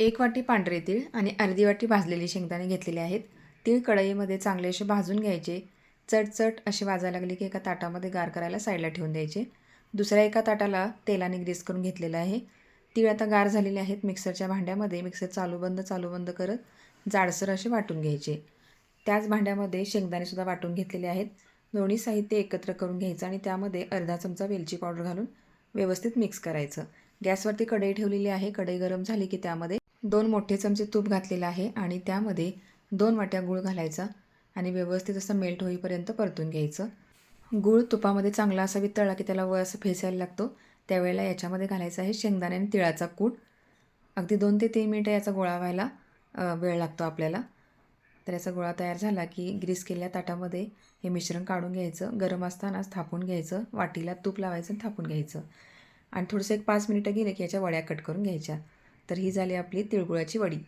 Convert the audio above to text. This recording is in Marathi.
एक वाटी पांढरे तीळ आणि अर्धी वाटी भाजलेली शेंगदाणे घेतलेले आहेत. तीळ कढईमध्ये चांगले असे भाजून घ्यायचे. चटचट असे वाजायला लागले की एका ताटामध्ये गार करायला साईडला ठेवून द्यायचे. दुसऱ्या एका ताटाला तेलाने ग्रीस करून घेतलेलं आहे. तीळ आता गार झालेले आहेत. मिक्सरच्या भांड्यामध्ये मिक्सर चालू बंद चालू बंद करत जाडसर असे वाटून घ्यायचे. त्याच भांड्यामध्ये शेंगदाणेसुद्धा वाटून घेतलेले आहेत. दोन्ही साहित्य एकत्र करून घ्यायचं आणि त्यामध्ये अर्धा चमचा वेलची पावडर घालून व्यवस्थित मिक्स करायचं. गॅसवरती कढई ठेवलेली आहे. कढई गरम झाली की त्यामध्ये दोन मोठे चमचे तूप घातलेलं आहे आणि त्यामध्ये दोन वाट्या गूळ घालायचा आणि व्यवस्थित असं मेल्ट होईपर्यंत परतून घ्यायचं. गूळ तुपामध्ये चांगला असा वितळला की त्याला वर असं फेसायला लागतो. त्यावेळेला याच्यामध्ये घालायचं आहे शेंगदाणे आणि तिळाचा कूट. अगदी दोन ते तीन मिनटं याचा गोळा व्हायला वेळ लागतो आपल्याला. तर याचा गोळा तयार झाला की ग्रीस केलेल्या ताटामध्ये हे मिश्रण काढून घ्यायचं. गरम असतानाच थापून घ्यायचं. वाटीला तूप लावायचं आणि थापून घ्यायचं. आणि थोडंसं एक पाच मिनिटं गेले की याच्या वड्या कट करून घ्यायच्या. तर ही झाली आपली तिळगुळाची वडी.